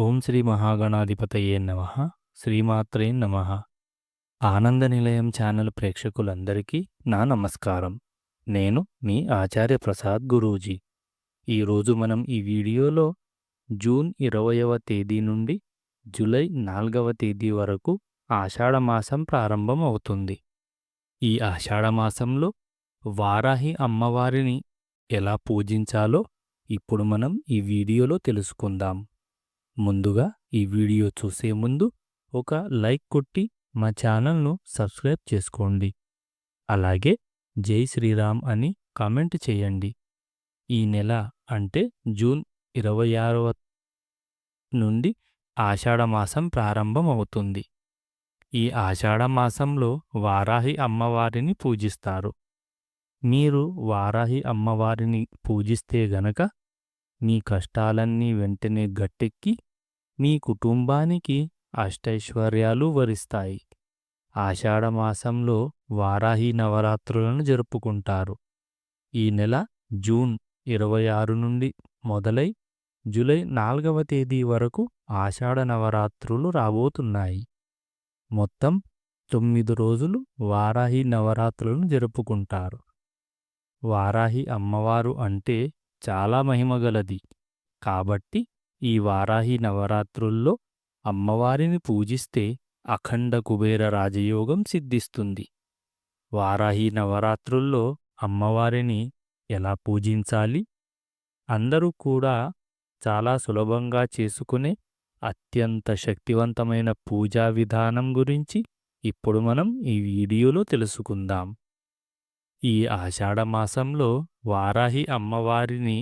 ఓం శ్రీ మహాగణాధిపతయే నమ. శ్రీమాత్రే నమ. ఆనంద నిలయం ఛానల్ ప్రేక్షకులందరికీ నా నమస్కారం. నేను మీ ఆచార్య ప్రసాద్ గురూజీ. ఈరోజు మనం ఈ వీడియోలో జూన్ ఇరవయవ తేదీ నుండి జూలై నాలుగవ తేదీ వరకు ఆషాఢమాసం ప్రారంభం అవుతుంది ఈ ఆషాఢమాసంలో వారాహి అమ్మవారిని ఎలా పూజించాలో ఇప్పుడు మనం ఈ వీడియోలో తెలుసుకుందాం. ముందుగా ఈ వీడియో చూసే ముందు ఒక లైక్ కొట్టి మా ఛానల్ను సబ్స్క్రైబ్ చేసుకోండి. అలాగే జై శ్రీరామ్ అని కామెంట్ చేయండి. ఈ నెల అంటే జూన్ ఇరవై ఆరవ నుండి ఆషాఢమాసం ప్రారంభం అవుతుంది ఈ ఆషాఢమాసంలో వారాహి అమ్మవారిని పూజిస్తారు. మీరు వారాహి అమ్మవారిని పూజిస్తే గనక మీ కష్టాలన్నీ వెంటనే గట్టెక్కి మీ కుటుంబానికి అష్టైశ్వర్యాలు వరిస్తాయి. ఆషాఢమాసంలో వారాహి నవరాత్రులను జరుపుకుంటారు. ఈ నెల జూన్ ఇరవై ఆరు నుండి మొదలై జూలై నాలుగవ తేదీ వరకు ఆషాఢ నవరాత్రులు రాబోతున్నాయి. మొత్తం తొమ్మిది రోజులు వారాహి నవరాత్రులను జరుపుకుంటారు. వారాహి అమ్మవారు అంటే చాలా మహిమగలది కాబట్టి ఈ వారాహి నవరాత్రుల్లో అమ్మవారిని పూజిస్తే అఖండ కుబేర రాజయోగం సిద్ధిస్తుంది. వారాహి నవరాత్రుల్లో అమ్మవారిని ఎలా పూజించాలి? అందరూ కూడా చాలా సులభంగా చేసుకునే అత్యంత శక్తివంతమైన పూజా విధానం గురించి ఇప్పుడు మనం ఈ వీడియోలో తెలుసుకుందాం. ఈ ఆషాఢమాసంలో వారాహి అమ్మవారిని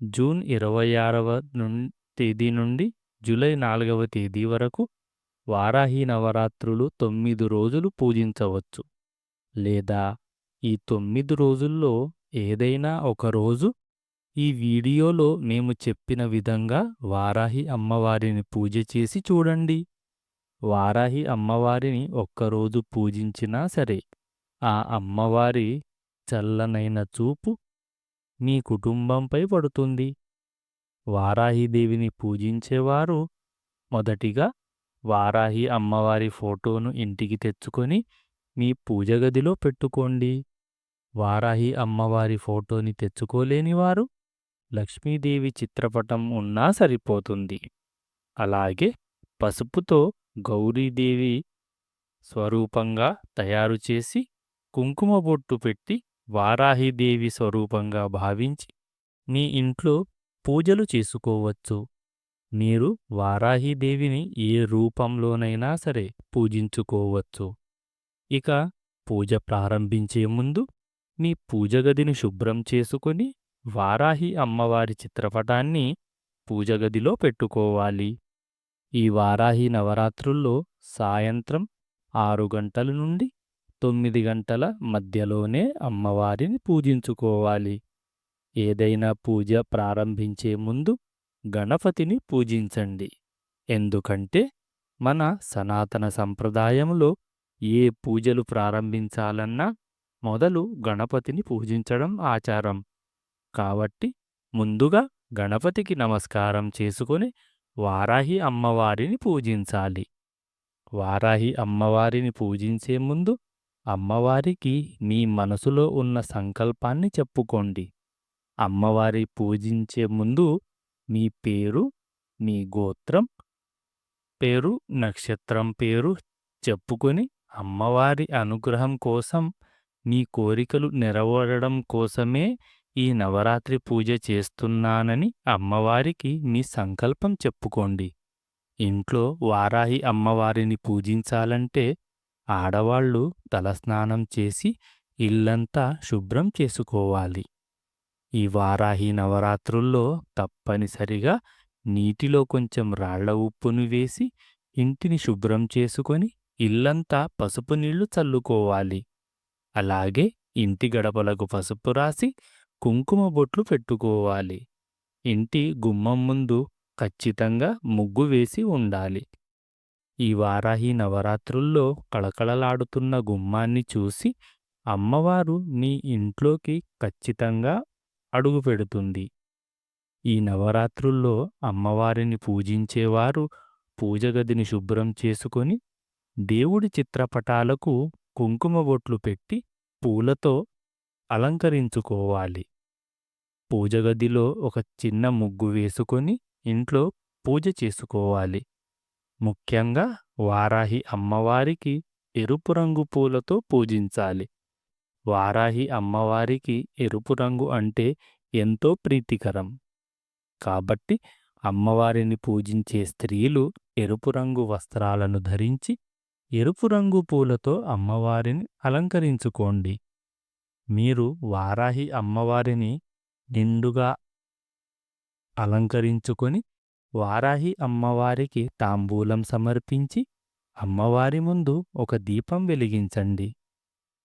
జూన్ ఇరవై ఆరవ తేదీ నుండి జూలై నాలుగవ తేదీ వరకు వారాహి నవరాత్రులు తొమ్మిది రోజులు పూజించవచ్చు. లేదా ఈ తొమ్మిది రోజుల్లో ఏదైనా ఒక రోజు ఈ వీడియోలో మేము చెప్పిన విధంగా వారాహి అమ్మవారిని పూజ చేసి చూడండి. వారాహి అమ్మవారిని ఒక్కరోజు పూజించినా సరే ఆ అమ్మవారి చల్లనైన చూపు మీ కుటుంబంపై పడుతుంది. వారాహిదేవిని పూజించేవారు మొదటిగా వారాహి అమ్మవారి ఫోటోను ఇంటికి తెచ్చుకొని మీ పూజ గదిలో పెట్టుకోండి. వారాహి అమ్మవారి ఫోటోని తెచ్చుకోలేనివారు లక్ష్మీదేవి చిత్రపటం ఉన్నా సరిపోతుంది. అలాగే పసుపుతో గౌరీదేవి స్వరూపంగా తయారు చేసి కుంకుమ బొట్టు పెట్టి వారాహిదేవి స్వరూపంగా భావించి మీ ఇంట్లో పూజలు చేసుకోవచ్చు. మీరు వారాహిదేవిని ఏ రూపంలోనైనా సరే పూజించుకోవచ్చు. ఇక పూజ ప్రారంభించే ముందు మీ పూజ గదిని శుభ్రం చేసుకొని వారాహి అమ్మవారి చిత్రపటాన్ని పూజగదిలో పెట్టుకోవాలి. ఈ వారాహి నవరాత్రుల్లో సాయంత్రం ఆరు గంటల నుండి తొమ్మిది గంటల మధ్యలోనే అమ్మవారిని పూజించుకోవాలి. ఏదైనా పూజ ప్రారంభించే ముందు గణపతిని పూజించండి. ఎందుకంటే మన సనాతన సంప్రదాయంలో ఏ పూజలు ప్రారంభించాలన్నా మొదలు గణపతిని పూజించడం ఆచారం. కాబట్టి ముందుగా గణపతికి నమస్కారం చేసుకొని వారాహి అమ్మవారిని పూజించాలి. వారాహి అమ్మవారిని పూజించే ముందు అమ్మవారికి మీ మనసులో ఉన్న సంకల్పాన్ని చెప్పుకోండి. అమ్మవారి పూజించే ముందు మీ పేరు మీ గోత్రం పేరు నక్షత్రం పేరు చెప్పుకొని అమ్మవారి అనుగ్రహం కోసం మీ కోరికలు నెరవేరడం కోసమే ఈ నవరాత్రి పూజ చేస్తున్నానని అమ్మవారికి మీ సంకల్పం చెప్పుకోండి. ఇంట్లో వారాహి అమ్మవారిని పూజించాలంటే ఆడవాళ్ళు తలస్నానం చేసి ఇల్లంతా శుభ్రం చేసుకోవాలి. ఈ వారాహి నవరాత్రుల్లో తప్పనిసరిగా నీటిలో కొంచెం రాళ్ళ ఉప్పును వేసి ఇంటిని శుభ్రం చేసుకొని ఇల్లంతా పసుపు నీళ్ళు చల్లుకోవాలి. అలాగే ఇంటి గడపలకు పసుపు రాసి కుంకుమ బొట్లు పెట్టుకోవాలి. ఇంటి గుమ్మం ముందు ఖచ్చితంగా ముగ్గు వేసి ఉండాలి. ఈ వారాహి నవరాత్రుల్లో కళకళలాడుతున్న గుమ్మాన్ని చూసి అమ్మవారు మీ ఇంట్లోకి ఖచ్చితంగా అడుగుపెడుతుంది ఈ నవరాత్రుల్లో అమ్మవారిని పూజించేవారు పూజగదిని శుభ్రం చేసుకొని దేవుడి చిత్రపటాలకు కుంకుమ బొట్లు పెట్టి పూలతో అలంకరించుకోవాలి. పూజగదిలో ఒక చిన్న ముగ్గు వేసుకొని ఇంట్లో పూజ చేసుకోవాలి. ముఖ్యంగా వారాహి అమ్మవారికి ఎరుపు రంగు పూలతో పూజించాలి. వారాహి అమ్మవారికి ఎరుపు రంగు అంటే ఎంతో ప్రీతికరం. కాబట్టి అమ్మవారిని పూజించే స్త్రీలు ఎరుపు రంగు వస్త్రాలను ధరించి ఎరుపు రంగు పూలతో అమ్మవారిని అలంకరించుకోండి. మీరు వారాహి అమ్మవారిని నిండుగా అలంకరించుకొని వారాహి అమ్మవారికి తాంబూలం సమర్పించి అమ్మవారి ముందు ఒక దీపం వెలిగించండి.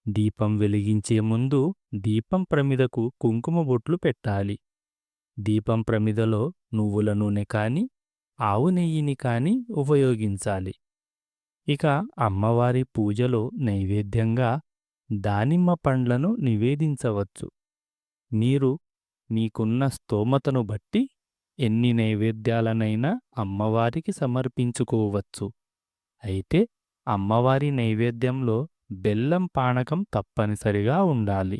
దీపం వెలిగించే ముందు దీపం ప్రమిదకు కుంకుమ బొట్లు పెట్టాలి. దీపం ప్రమిదలో నువ్వుల నూనె కాని ఆవు నెయ్యిని కాని ఉపయోగించాలి. ఇక అమ్మవారి పూజలో నైవేద్యంగా దానిమ్మ పండ్లను నివేదించవచ్చు. మీరు మీకున్న స్తోమతను బట్టి ఎన్ని నైవేద్యాలనైనా అమ్మవారికి సమర్పించుకోవచ్చు. అయితే అమ్మవారి నైవేద్యంలో బెల్లం పానకం తప్పనిసరిగా ఉండాలి.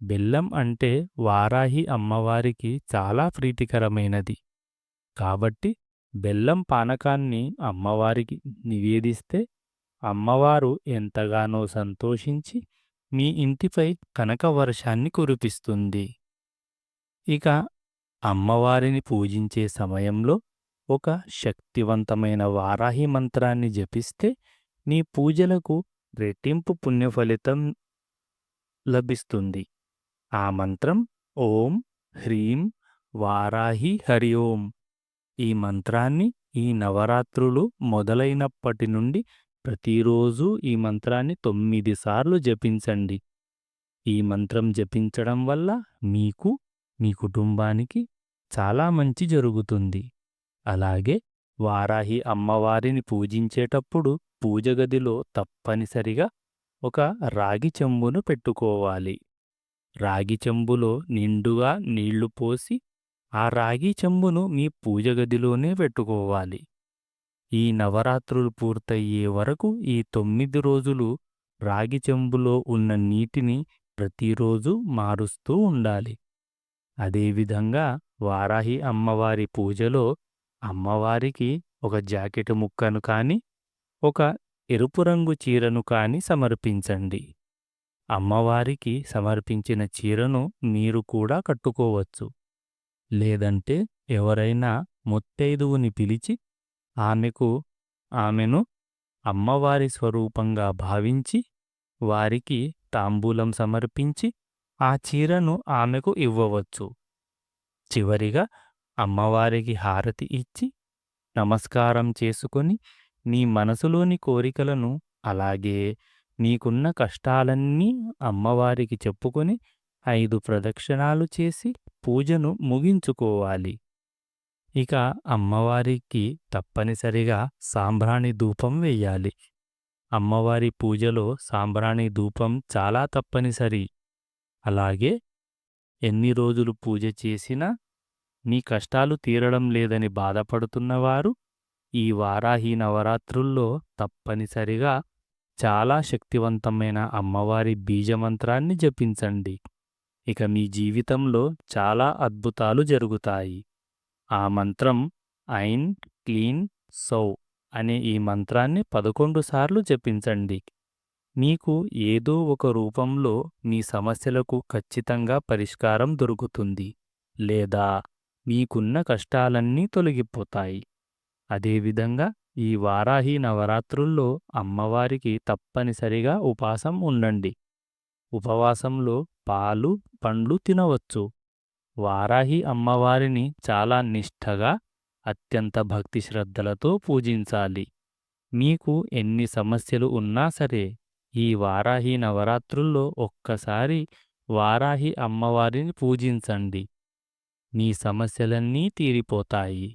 బెల్లం అంటే వారాహి అమ్మవారికి చాలా ప్రీతికరమైనది. కాబట్టి బెల్లం పానకాన్ని అమ్మవారికి నివేదిస్తే అమ్మవారు ఎంతగానో సంతోషించి మీ ఇంటిపై కనక వర్షాన్ని కురిపిస్తుంది. ఇక అమ్మవారిని పూజించే సమయంలో ఒక శక్తివంతమైన వారాహి మంత్రాన్ని జపిస్తే నీ పూజలకు రెట్టింపు పుణ్యఫలితం లభిస్తుంది. ఆ మంత్రం ఓం హ్రీం వారాహి హరి ఓం. ఈ మంత్రాన్ని ఈ నవరాత్రులు మొదలైనప్పటి నుండి ప్రతిరోజు ఈ మంత్రాన్ని తొమ్మిది సార్లు జపించండి. ఈ మంత్రం జపించడం వల్ల మీకు మీ కుటుంబానికి చాలా మంచి జరుగుతుంది. అలాగే వారాహి అమ్మవారిని పూజించేటప్పుడు పూజగదిలో తప్పనిసరిగా ఒక రాగి చెంబును పెట్టుకోవాలి. రాగి చెంబులో నిండుగా నీళ్ళు పోసి ఆ రాగి చెంబును మీ పూజగదిలోనే పెట్టుకోవాలి. ఈ నవరాత్రులు పూర్తయ్యే వరకు ఈ తొమ్మిది రోజులు రాగి చెంబులో ఉన్న నీటిని ప్రతిరోజు మారుస్తూ ఉండాలి. అదేవిధంగా వారాహి అమ్మవారి పూజలో అమ్మవారికి ఒక జాకెట్ ముక్కను కాని ఒక ఎరుపు రంగు చీరను కాని సమర్పించండి. అమ్మవారికి సమర్పించిన చీరను మీరు కూడా కట్టుకోవచ్చు. లేదంటే ఎవరైనా ముత్తైదువుని పిలిచి ఆమెకు ఆమెను అమ్మవారి స్వరూపంగా భావించి వారికి తాంబూలం సమర్పించి ఆ చీరను ఆమెకు ఇవ్వవచ్చు. చివరిగా అమ్మవారికి హారతి ఇచ్చి నమస్కారం చేసుకొని నీ మనసులోని కోరికలను అలాగే నీకున్న కష్టాలన్నీ అమ్మవారికి చెప్పుకొని ఐదు ప్రదక్షిణాలు చేసి పూజను ముగించుకోవాలి. ఇక అమ్మవారికి తప్పనిసరిగా సాంబ్రాణి ధూపం వెయ్యాలి. అమ్మవారి పూజలో సాంబ్రాణి ధూపం చాలా తప్పనిసరి. అలాగే ఎన్ని రోజులు పూజ చేసినా నీ కష్టాలు తీరడం లేదని బాధపడుతున్నవారు ఈ వారాహి నవరాత్రుల్లో తప్పనిసరిగా చాలా శక్తివంతమైన అమ్మవారి బీజమంత్రాన్ని జపించండి. ఇక మీ జీవితంలో చాలా అద్భుతాలు జరుగుతాయి. ఆ మంత్రం ఐన్ క్లీన్ సౌ అనే ఈ మంత్రాన్ని పదకొండు సార్లు జపించండి. మీకు ఏదో ఒక రూపంలో మీ సమస్యలకు ఖచ్చితంగా పరిష్కారం దొరుకుతుంది లేదా మీకున్న కష్టాలన్నీ తొలగిపోతాయి. అదేవిధంగా ఈ వారాహి నవరాత్రుల్లో అమ్మవారికి తప్పనిసరిగా ఉపాసం ఉండండి. ఉపవాసంలో పాలు పండ్లు తినవచ్చు. వారాహి అమ్మవారిని చాలా నిష్ఠగా అత్యంత భక్తి శ్రద్ధలతో పూజించాలి. మీకు ఎన్ని సమస్యలు ఉన్నా సరే ఈ వారాహి నవరాత్రుల్లో ఒక్కసారి వారాహి అమ్మవారిని పూజించండి. నీ సమస్యలన్నీ తీరిపోతాయి.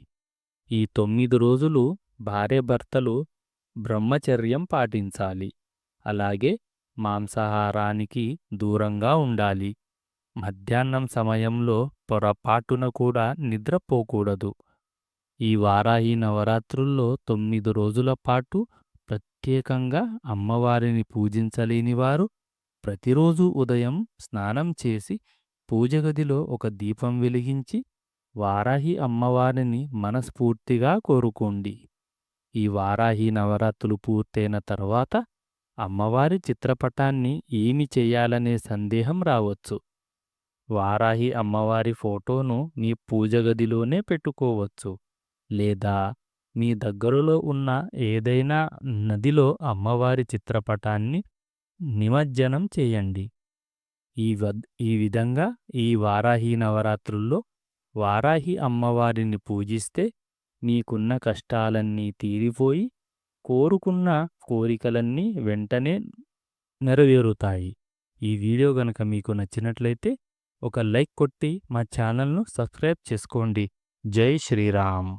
ఈ తొమ్మిది రోజులు భార్యభర్తలు బ్రహ్మచర్యం పాటించాలి. అలాగే మాంసాహారానికి దూరంగా ఉండాలి. మధ్యాహ్నం సమయంలో పొరపాటున కూడా నిద్రపోకూడదు ఈ వారాహి నవరాత్రుల్లో తొమ్మిది రోజుల పాటు ప్రత్యేకంగా అమ్మవారిని పూజించలేని వారు ప్రతిరోజు ఉదయం స్నానం చేసి పూజగదిలో ఒక దీపం వెలిగించి వారాహి అమ్మవారిని మనస్ఫూర్తిగా కోరుకోండి. ఈ వారాహి నవరాత్రులు పూర్తయిన తర్వాత అమ్మవారి చిత్రపటాన్ని ఏమి చేయాలనే సందేహం రావచ్చు. వారాహి అమ్మవారి ఫోటోను మీ పూజగదిలోనే పెట్టుకోవచ్చు. లేదా మీ దగ్గరలో ఉన్న ఏదైనా నదిలో అమ్మవారి చిత్రపటాన్ని నిమజ్జనం చేయండి. ఈ వద్ ఈ విధంగా ఈ వారాహి నవరాత్రుల్లో వారాహి అమ్మవారిని పూజిస్తే మీకున్న కష్టాలన్నీ తీరిపోయి కోరుకున్న కోరికలన్నీ వెంటనే నెరవేరుతాయి. ఈ వీడియో గనక మీకు నచ్చినట్లయితే ఒక లైక్ కొట్టి మా ఛానల్ను సబ్స్క్రైబ్ చేసుకోండి. జై శ్రీరామ్.